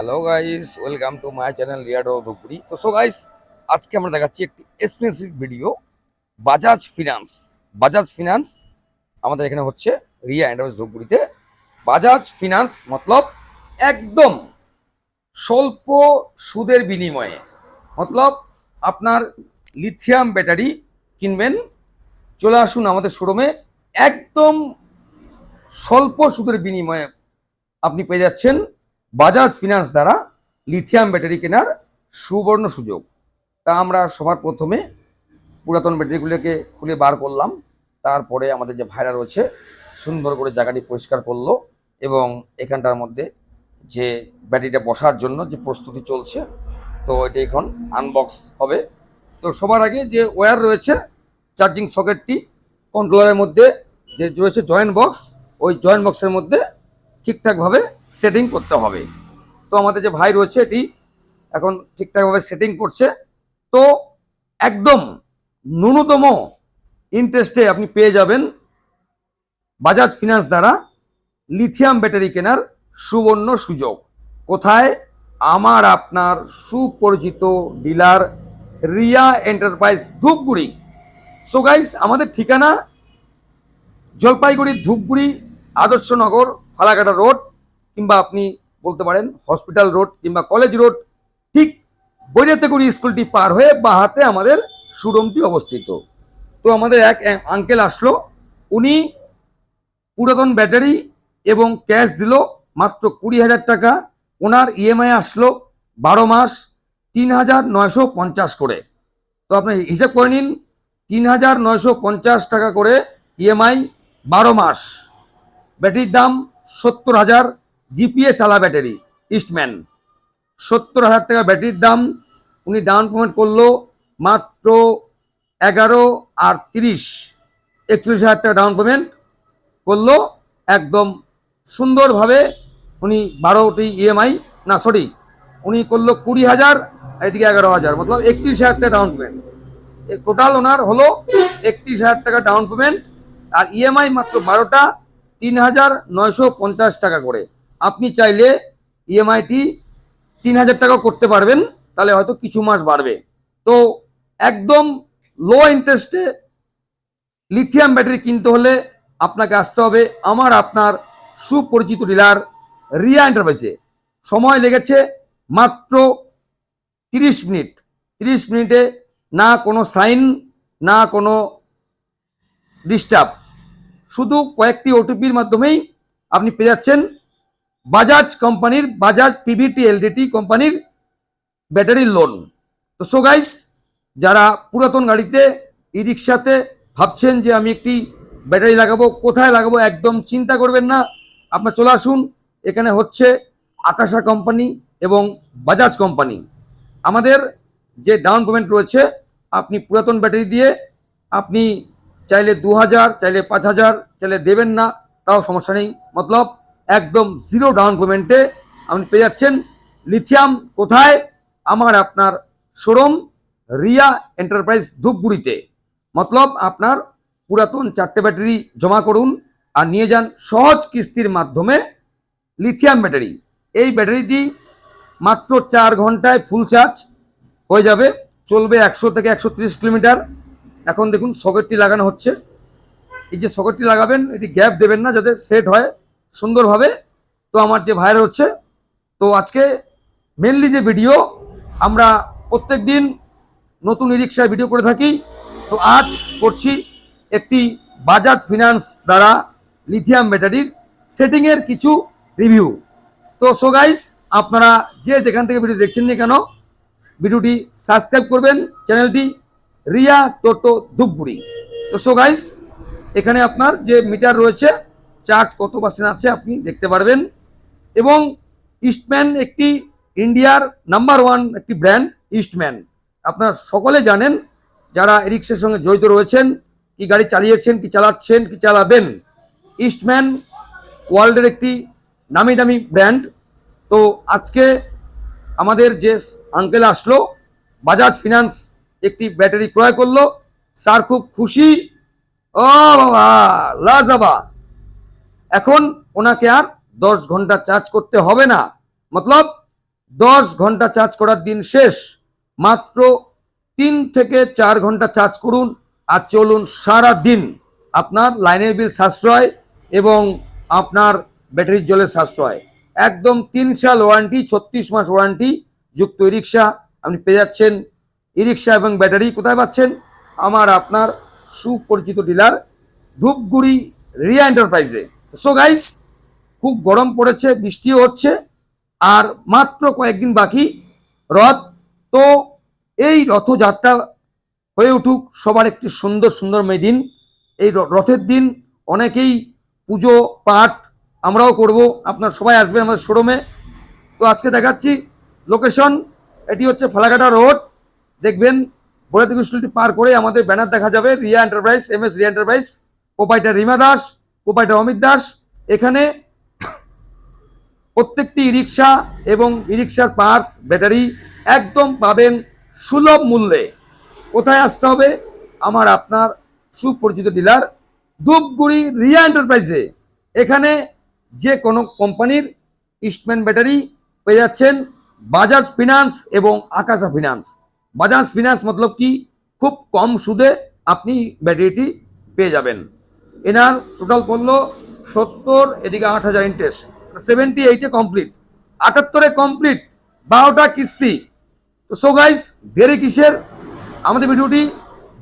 Hello guys welcome to my channel রিয়াডো ধুপড়ি তো so guys আজকে আমরা দেখাচ্ছি একটি expensive video Bajaj finance Bajaj finance আমাদের এখানে হচ্ছে রিয়া এন্টারপ্রাইজ ধুপগুড়িতে বাজাজ ফিনান্স মতলব একদম স্বল্প সুদের বিনিময়ে। মতলব আপনার লিথিয়াম ব্যাটারি কিনবেন, চলে আসুন আমাদের শোরুমে একদম স্বল্প সুদের বিনিময়ে আপনি পেয়ে যাচ্ছেন বাজাজ ফিনান্স দ্বারা লিথিয়াম ব্যাটারি কেনার সুবর্ণ সুযোগ। তা আমরা সবার প্রথমে পুরাতন ব্যাটারিগুলোকে খুলে বার করলাম। তারপরে আমাদের যে ভাইরা রয়েছে, সুন্দর করে জায়গাটি পরিষ্কার করল এবং এখানটার মধ্যে যে ব্যাটারিটা বসার জন্য যে প্রস্তুতি চলছে, তো এটা এখন আনবক্স হবে। তো সবার আগে যে ওয়্যার রয়েছে চার্জিং সকেটটি কন্ট্রোলারের মধ্যে যে রয়েছে জয়েন্ট বক্স ওই জয়েন্ট বক্সের মধ্যে ঠিকঠাকভাবে সেটিং করতে হবে। তো আমাদের যে ভাই রয়েছে এটি এখন ঠিকঠাকভাবে সেটিং করছে। তো একদম ন্যূনতম ইন্টারেস্টে আপনি পেয়ে যাবেন বাজাজ ফিনান্স দ্বারা লিথিয়াম ব্যাটারি কেনার সুবর্ণ সুযোগ। কোথায়? আমার আপনার সুপরিচিত dealer Riya enterprise Dhupguri. So guys আমাদের ঠিকানা জলপাইগুড়ি ধূপগুড়ি আদর্শনগর ফালাকাটা রোড, কিংবা আপনি বলতে পারেন হসপিটাল রোড কিংবা কলেজ রোড, ঠিক বৈরাতেগুড়ি স্কুলটি পার হয়ে বা হাতে আমাদের শোরুমটি অবস্থিত। তো আমাদের এক আঙ্কেল আসলো, উনি পুরাতন ব্যাটারি এবং ক্যাশ দিল মাত্র কুড়ি হাজার টাকা, ওনার ইএমআই আসলো বারো মাস, তিন হাজার নয়শো পঞ্চাশ করে। তো আপনি হিসাব করে নিন, তিন হাজার নয়শো পঞ্চাশ টাকা করে ইএমআই বারো মাস। ব্যাটারির দাম সত্তর হাজার জিপিএস আলা ব্যাটারি, ইস্টম্যান। সত্তর হাজার টাকা ব্যাটারির দাম, উনি ডাউন পেমেন্ট করল মাত্র এগারো আর তিরিশ। একচল্লিশ হাজার টাকা ডাউন পেমেন্ট করল, একদম সুন্দরভাবে উনি বারোটি ইএমআই, না, সরি, উনি করল কুড়ি হাজার, এদিকে এগারো হাজার, মতলব একত্রিশ হাজার টাকা ডাউন পেমেন্ট। টোটাল ওনার হলো একত্রিশ হাজার টাকা ডাউন পেমেন্ট, আর ইএমআই মাত্র বারোটা তিন হাজার নয়শো পঞ্চাশ টাকা করে। আপনি চাইলে ইএমআইটি তিন হাজার টাকা করতে পারবেন, তাহলে হয়তো কিছু মাস বাড়বে। তো একদম লো ইন্টারেস্টে লিথিয়াম ব্যাটারি কিনতে হলে আপনাকে আসতে হবে আমার আপনার সুপরিচিত ডিলার রিয়া এন্টারপ্রাইজে সময় লেগেছে মাত্র তিরিশ মিনিট। তিরিশ মিনিটে না কোনো সাইন, না কোনো ডিস্টার্ব শুধু কয়েকটি ওটিপির মাধ্যমেই আপনি পেয়ে যাচ্ছেন বাজাজ কোম্পানির বাজাজ পিভিটি এলডিটি কোম্পানির ব্যাটারি লোন তো সো গাইস যারা পুরাতন গাড়িতে ই রিক্সাতে ভাবছেন যে আমি একটি ব্যাটারি লাগাবো, কোথায় লাগাবো একদম চিন্তা করবেন না। আপনার চলে আসুন, এখানে হচ্ছে আকাশা কোম্পানি এবং বাজাজ কোম্পানি। আমাদের যে ডাউন পেমেন্ট রয়েছে, আপনি পুরাতন ব্যাটারি দিয়ে আপনি চাইলে দু হাজার, চাইলে পাঁচ হাজার, চাইলে দেবেন না, তাও সমস্যা নেই। মতলব একদম জিরো ডাউন পেমেন্টে আপনি পেয়ে যাচ্ছেন। লিথিয়াম কোথায়? আমার আপনার শোরুম রিয়া এন্টারপ্রাইজ ধূপগুড়িতে। মতলব আপনার পুরাতন চারটে ব্যাটারি জমা করুন আর নিয়ে যান সহজ কিস্তির মাধ্যমে লিথিয়াম ব্যাটারি। এই ব্যাটারিটি মাত্র চার ঘন্টায় ফুল চার্জ হয়ে যাবে। চলবে একশো থেকে একশো কিলোমিটার। এখন দেখুন সকেটটি লাগানো হচ্ছে। এই যে সকেটটি লাগাবেন, এটি গ্যাপ দেবেন না, যাতে সেট হয় সুন্দরভাবে। তো আমার যে ভাইরা হচ্ছে, তো আজকে মেনলি যে ভিডিও আমরা প্রত্যেক দিন নতুন রিক্সায় ভিডিও করে থাকি। তো আজ করছি একটি বাজাজ ফিনান্স দ্বারা লিথিয়াম ব্যাটারির সেটিংয়ের কিছু রিভিউ তো সো গাইস আপনারা যে যেখান থেকে ভিডিও দেখছেন না কেন ভিডিওটি সাবস্ক্রাইব করবেন চ্যানেলটি রিয়া টোটো ধূপগুড়ি। তো সো গাইস এখানে আপনার যে মিটার রয়েছে চার্জ কত পার্সেন্ট আছে আপনি দেখতে পারবেন। এবং ইস্টম্যান একটি ইন্ডিয়ার নাম্বার ওয়ান একটি ব্র্যান্ড ইস্টম্যান আপনার সকলে জানেন যারা রিক্সার সঙ্গে জড়িত রয়েছেন, কি গাড়ি চালিয়েছেন, কি চালাচ্ছেন, কি চালাবেন। ইস্টম্যান ওয়ার্ল্ডের একটি নামি দামি ব্র্যান্ড তো আজকে আমাদের যে আঙ্কেল আসলো বাজাজ ফিনান্স একটি ব্যাটারি ক্রয় করল। স্যার খুব খুশি। ও বাবা লাজাবা এখন ওনাকে আর দশ ঘণ্টা চার্জ করতে হবে না। মতলব, দশ ঘণ্টা চার্জ করার দিন শেষ। মাত্র তিন থেকে চার ঘণ্টা চার্জ করুন আর চলুন সারা দিন। আপনার লাইনের বিল সাশ্রয় এবং আপনার ব্যাটারির জলের সাশ্রয়। একদম তিন সাল ওয়ারেন্টি ছত্রিশ মাস ওয়ারেন্টি যুক্ত রিক্সা। আপনি পেয়ে যাচ্ছেন ই রিক্সা এবং ব্যাটারি কোথায় পাচ্ছেন? আমার আপনার সুপরিচিত ডিলার ধূপগুড়ি রিয়া এন্টারপ্রাইজে। সো গাইস খুব গরম পড়েছে, বৃষ্টিও হচ্ছে, আর মাত্র কয়েকদিন বাকি রথ। তো এই রথযাত্রা হয়ে উঠুক, সবার একটি সুন্দর সুন্দরময় দিন। এই রথের দিন অনেকেই পুজো, পাঠ আমরাও করব। আপনার সবাই আসবেন আমাদের শোরুমে। তো আজকে দেখাচ্ছি লোকেশন, এটি হচ্ছে ফালাকাটা রোড। দেখবেন বৈরাতিক স্কুলটি পার করে আমাদের ব্যানার দেখা যাবে, Riya enterprise, M S Riya enterprise, proprietor Rima Das, proprietor Amit Das. এখানে প্রত্যেকটি রিক্সা এবং ই রিক্সার পার্স ব্যাটারি একদম পাবেন সুলভ মূল্যে। কোথায় আসতে হবে? আমার আপনার সুপরিচিত ডিলার ধূপগুড়ি রিয়া এন্টারপ্রাইজে। এখানে যে কোনো কোম্পানির ইস্টম্যান ব্যাটারি পেয়ে যাচ্ছেন, বাজাজ ফিনান্স এবং আকাশা ফিনান্স। বাজাজ ফিনান্স মতলব কি খুব কম সুদে আপনি ব্যাটারিটি পেয়ে যাবেন এনার টোটাল পড়ল সত্তর এদিকে আট হাজার ইন্টারেস্ট সেভেন্টি এইটে কমপ্লিট আটাত্তরে কমপ্লিট বারোটা কিস্তি তো সো গাইস দেরি কিসের আমাদের ভিডিওটি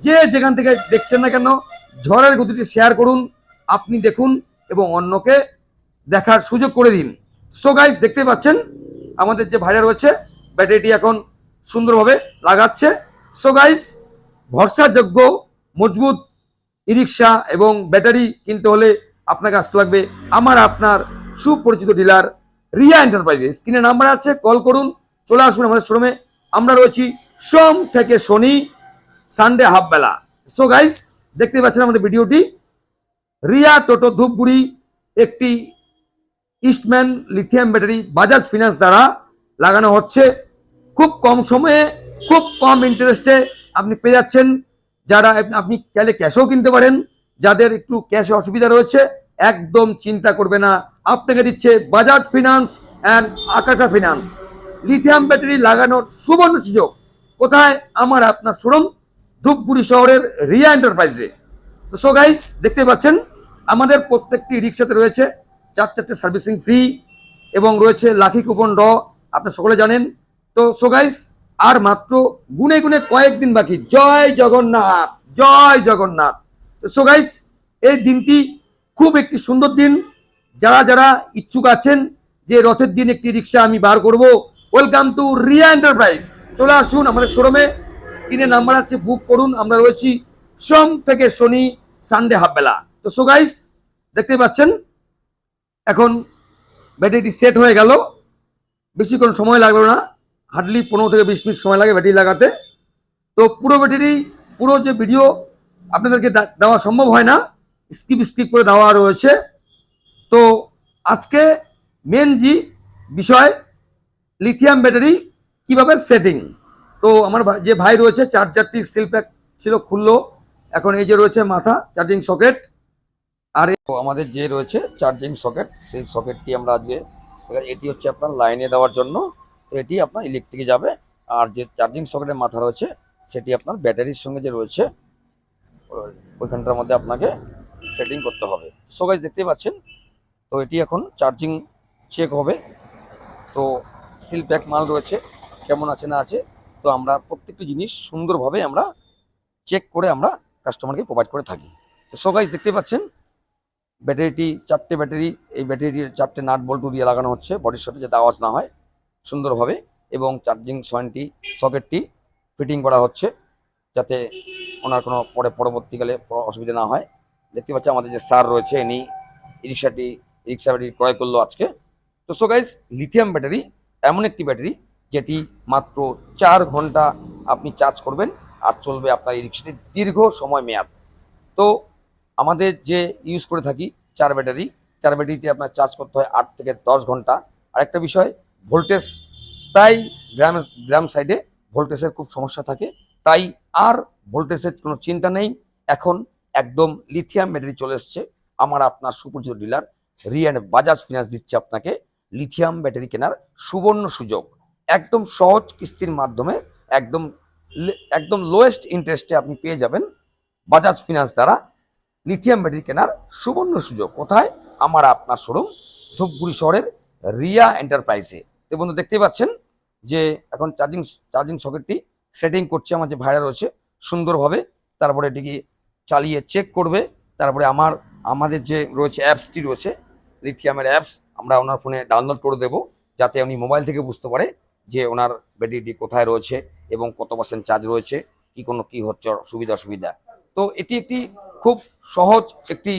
যে যেখান থেকে দেখছেন না কেন ঝড়ের গতিটি শেয়ার করুন আপনি দেখুন এবং অন্যকে দেখার সুযোগ করে দিন সো গাইস দেখতে পাচ্ছেন আমাদের যে ভাইরা রয়েছে ব্যাটারিটি এখন সুন্দরভাবে লাগাচ্ছে। সো গাইস ভরসাযোগ্য, মজবুত ই রিক্সা এবং ব্যাটারি কিনতে হলে আপনাকে আসতে লাগবে আমার আপনার সুপরিচিত ডিলার রিয়া এন্টারপ্রাইজে স্ক্রিনে নাম্বার আছে, কল করুন, চলে আসুন আমাদের শোরুমে। আমরা রয়েছি সোম থেকে শনি সানডে হাফ বেলা। সো গাইস দেখতে পাচ্ছেন আমাদের ভিডিওটি। রিয়া টোটো ধূপগুড়ি, একটি Eastman lithium battery, Bajaj finance দ্বারা লাগানো হচ্ছে। খুব কম সময়ে, খুব কম ইন্টারেস্টে আপনি পেয়ে যাচ্ছেন। যারা আপনি চাইলে ক্যাশও কিনতে পারেন। যাদের একটু ক্যাশে অসুবিধা রয়েছে, একদম চিন্তা করবে না। আপনাকে দিচ্ছে Bajaj finance and Akasha finance lithium battery লাগানোর সুবর্ণ সুযোগ। কোথায়? আমার আপনার শোরুম ধূপগুড়ি শহরের রিয়া এন্টারপ্রাইজে তো সো গাইস দেখতে পাচ্ছেন, আমাদের প্রত্যেকটি রিক্সাতে রয়েছে চার চারটে সার্ভিসিং ফ্রি এবং রয়েছে লাকি কুপন ড আপনারা সকলে জানেন তো সো গাইস আর মাত্র গুনে গুনে কয়েকদিন বাকি। জয় জগন্নাথ জয় জগন্নাথ। তো সো গাইস এই দিনটি খুব একটি সুন্দর দিন। যারা যারা ইচ্ছুক আছেন যে রথের দিন একটি রিক্সা আমি বার করব ওয়েলকাম টু রিয়া এন্টারপ্রাইজ চলে আসুন আমাদের শোরুমে স্ক্রিনে নাম্বার আছে বুক করুন। আমরা রয়েছি সোম থেকে শনি সানডে হাফ বেলা। তো সো গাইস দেখতে পাচ্ছেন? এখন ব্যাটারিটি সেট হয়ে গেল। বেশিক্ষণ সময় লাগল না। হার্ডলি পনেরো থেকে বিশ মিনিট সময় লাগে ব্যাটারি লাগাতে। তো পুরো ব্যাটারি, পুরো যে ভিডিও আপনাদেরকে দেওয়া সম্ভব হয় না। স্কিপ স্কিপ করে দেওয়া রয়েছে। তো আজকে মেন জি বিষয় লিথিয়াম ব্যাটারি কীভাবে সেটিং তো আমার যে ভাই রয়েছে চার্জারটি সিল প্যাক ছিল, খুললো। এখন এই যে রয়েছে মাথা চার্জিং সকেট আর আমাদের যে রয়েছে চার্জিং সকেট সেই সকেটটি আমরা আজকে এটি হচ্ছে আপনার লাইনে দেওয়ার জন্য। এটি আপনার ইলেকট্রিকে যাবে। আর যে চার্জিং সকেটের মাথা রয়েছে, সেটি আপনার ব্যাটারির সঙ্গে যে রয়েছে, ওইখানটার মধ্যে আপনাকে সেটিং করতে হবে। সো গাইজ দেখতেই পাচ্ছেন? তো এটি এখন চার্জিং চেক হবে। তো সিল প্যাক মাল রয়েছে, কেমন আছে না আছে, তো আমরা প্রত্যেকটি জিনিস সুন্দরভাবে আমরা চেক করে আমরা কাস্টমারকে প্রোভাইড করে থাকি। তো সো গাইজ দেখতে পাচ্ছেন? ব্যাটারিটি চারটে ব্যাটারি এই ব্যাটারিটির চারটে নাট বল্টু দিয়ে লাগানো হচ্ছে বডির সাথে যাতে আওয়াজ না হয়। সুন্দরভাবে এবং চার্জিং সয়েন্টটি সকেটটি ফিটিং করা হচ্ছে যাতে ওনার কোনো পরে পরবর্তীকালে অসুবিধা না হয়। দেখতে পাচ্ছি আমাদের যে স্যার রয়েছে, ইনি রিক্সাটি ই রিক্সা ব্যাটারি ক্রয় করল আজকে। তো সো গাইস লিথিয়াম ব্যাটারি এমন একটি ব্যাটারি যেটি মাত্র চার ঘণ্টা আপনি চার্জ করবেন আর চলবে আপনার এই রিক্সাটি দীর্ঘ সময় মেয়াদ। তো আমাদের যে ইউজ করে থাকি চার ব্যাটারি চার ব্যাটারিতে আপনার চার্জ করতে হয় আট থেকে দশ ঘণ্টা। আরেকটা বিষয় ভোল্টেজ প্রায় গ্রাম গ্রাম সাইডে ভোল্টেজের খুব সমস্যা থাকে। তাই আর ভোল্টেজের কোনো চিন্তা নেই। এখন একদম লিথিয়াম ব্যাটারি চলে এসছে। আমার আপনার সুপরিচিত ডিলার রিয়ান বাজাজ ফিনান্স দিচ্ছে আপনাকে লিথিয়াম ব্যাটারি কেনার সুবর্ণ সুযোগ। একদম সহজ কিস্তির মাধ্যমে একদম একদম লোয়েস্ট ইন্টারেস্টে আপনি পেয়ে যাবেন বাজাজ ফিনান্স দ্বারা লিথিয়াম ব্যাটারি কেনার সুবর্ণ সুযোগ। কোথায়? আমার আপনার শোরুম ধূপগুড়ি শহরের রিয়া এন্টারপ্রাইজে তো বন্ধু দেখতেই পাচ্ছেন যে এখন চার্জিং চার্জিং সকেটটি সেটিং করছে আমার যে ভাইরা রয়েছে সুন্দরভাবে। তারপরে এটিকে চালিয়ে চেক করবে। তারপরে আমার, আমাদের যে রয়েছে অ্যাপসটি রয়েছে লিথিয়ামের অ্যাপস আমরা ওনার ফোনে ডাউনলোড করে দেবো যাতে উনি মোবাইল থেকে বুঝতে পারে যে ওনার ব্যাটারিটি কোথায় রয়েছে এবং কত পার্সেন্ট চার্জ রয়েছে, কি কোনো, কি হচ্ছে সুবিধা অসুবিধা। তো এটি একটি খুব সহজ একটি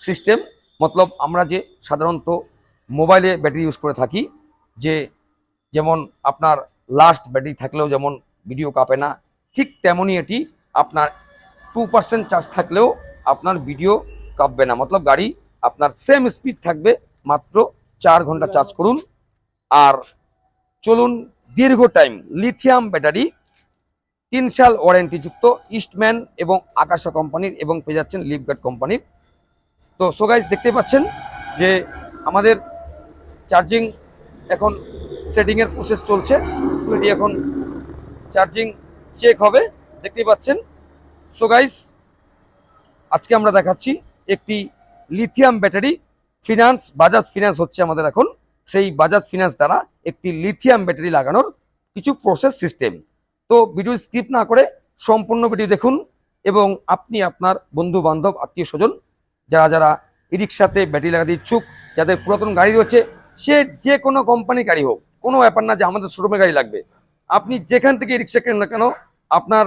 সিস্টেম মতলব আমরা যে সাধারণত মোবাইলে ব্যাটারি ইউজ করে থাকি, যে যেমন আপনার লাস্ট ব্যাটারি থাকলেও যেমন ভিডিও কাঁপে না, ঠিক তেমনই এটি আপনার টু পার্সেন্ট চার্জ থাকলেও আপনার ভিডিও কাঁপবে না। মতলব গাড়ি আপনার সেম স্পিড থাকবে, মাত্র চার ঘণ্টা চার্জ করুন। আর চলুন দীর্ঘ টাইম লিথিয়াম ব্যাটারি তিন সাল ওয়ারেন্টিযুক্ত ইস্টম্যান এবং আকাশা কোম্পানির এবং পেয়ে যাচ্ছেন লিপগার্ড কোম্পানির তো সো গাইজ দেখতে পাচ্ছেন যে আমাদের চার্জিং এখন সেটিংয়ের প্রসেস চলছে। এটি এখন চার্জিং চেক হবে। দেখতেই পাচ্ছেন। সো গাইস আজকে আমরা দেখাচ্ছি একটি lithium battery finance Bajaj finance হচ্ছে আমাদের এখন। সেই বাজাজ ফিনান্স দ্বারা একটি লিথিয়াম ব্যাটারি লাগানোর কিছু প্রসেস সিস্টেম তো ভিডিও স্কিপ না করে সম্পূর্ণ ভিডিও দেখুন এবং আপনি আপনার বন্ধু বান্ধব আত্মীয় স্বজন যারা যারা ই রিক্সাতে ব্যাটারি লাগাতে ইচ্ছুক, যাদের পুরাতন গাড়ি রয়েছে, সে যে কোনো কোম্পানির গাড়ি হোক কোনো ব্যাপার না যে আমাদের শোরুমে গাড়ি লাগবে। আপনি যেখান থেকে রিক্সা কেনেন না কেন, আপনার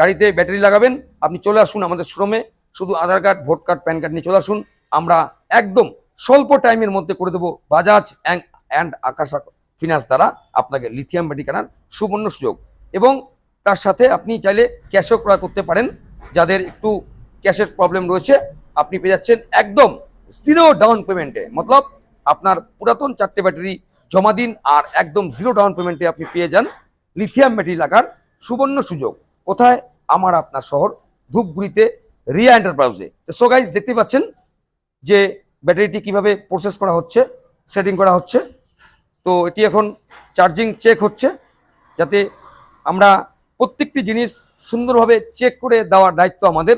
গাড়িতে ব্যাটারি লাগাবেন, আপনি চলে আসুন আমাদের শোরুমে শুধু Aadhaar card vote card PAN card নিয়ে চলে আসুন। আমরা একদম স্বল্প টাইমের মধ্যে করে দেবো বাজাজ অ্যান্ড আকাশা ফিনান্স দ্বারা আপনাকে লিথিয়াম ব্যাটারি কেনার সুবর্ণ সুযোগ। এবং তার সাথে আপনি চাইলে ক্যাশও ক্রয় করতে পারেন। যাদের একটু ক্যাশের প্রবলেম রয়েছে, আপনি পেয়ে যাচ্ছেন একদম জিরো ডাউন পেমেন্টে মতলব আপনার পুরাতন চারটে ব্যাটারি জমা দিন আর একদম জিরো ডাউন পেমেন্টে আপনি পেয়ে যান লিথিয়াম ব্যাটারি লাগার সুবর্ণ সুযোগ। কোথায়? আমার আপনার শহর, ধূপগুড়িতে, রিয়া এন্টারপ্রাইজে সো গাইজ দেখতে পাচ্ছেন যে ব্যাটারিটি কীভাবে প্রসেস করা হচ্ছে সেটিং করা হচ্ছে। তো এটি এখন চার্জিং চেক হচ্ছে, যাতে আমরা প্রত্যেকটি জিনিস সুন্দরভাবে চেক করে দেওয়ার দায়িত্ব আমাদের।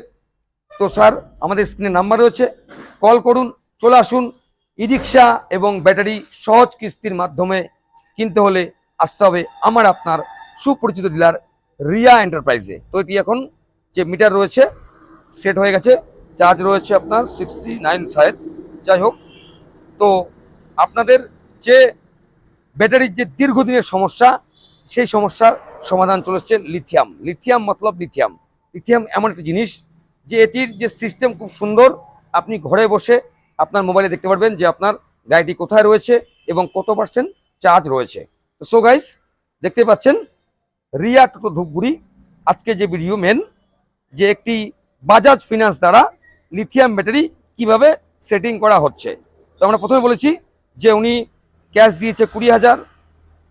তো স্যার আমাদের স্ক্রিনে নাম্বার রয়েছে। কল করুন, চলে আসুন। ই রিক্সা এবং ব্যাটারি সহজ কিস্তির মাধ্যমে কিনতে হলে আসতে হবে আমার আপনার সুপরিচিত ডিলার রিয়া এন্টারপ্রাইজে। তো এটি এখন যে মিটার রয়েছে, সেট হয়ে গেছে, চার্জ রয়েছে আপনার সিক্সটি নাইন সাইড। যাই হোক, তো আপনাদের যে ব্যাটারির যে দীর্ঘদিনের সমস্যা, সেই সমস্যার সমাধান চলেছে লিথিয়াম। লিথিয়াম মতলব লিথিয়াম। লিথিয়াম এমন একটা জিনিস যে এটির যে সিস্টেম খুব সুন্দর, আপনি ঘরে বসে আপনার মোবাইলে দেখতে পারবেন যে আপনার গাড়িটি কোথায় রয়েছে এবং কত পার্সেন্ট চার্জ রয়েছে। তো সো গাইস দেখতে পাচ্ছেন, রিয়া টোটো ধূপগুড়ি। আজকে যে ভিডিও মেন যে একটি বাজাজ ফিনান্স দ্বারা লিথিয়াম ব্যাটারি কীভাবে সেটিং করা হচ্ছে। তো আমরা প্রথমে বলেছি যে উনি ক্যাশ দিয়েছে কুড়ি হাজার,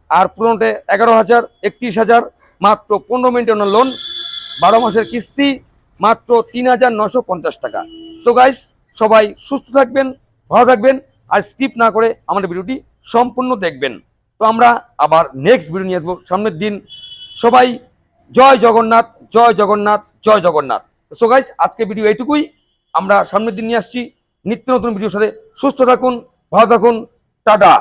আর পুরোনোটে এগারো হাজার, একত্রিশ হাজার, মাত্র পনেরো মিনিটের লোন বারো মাসের কিস্তি, মাত্র তিন হাজার নশো পঞ্চাশ টাকা। সো গাইস সবাই সুস্থ থাকবেন, ভালো থাকবেন আর স্কিপ না করে আমাদের ভিডিওটি সম্পূর্ণ দেখবেন। তো আমরা আবার নেক্সট ভিডিও নিয়ে আসব সামনের দিন। সবাই জয় জগন্নাথ জয় জগন্নাথ জয় জগন্নাথ। সো গাইস আজকে ভিডিও এইটুকুই। আমরা সামনের দিন নিয়ে আসছি। নিত্য নতুন ভিডিওর সাথে সুস্থ থাকুন, ভালো থাকুন। টাটা।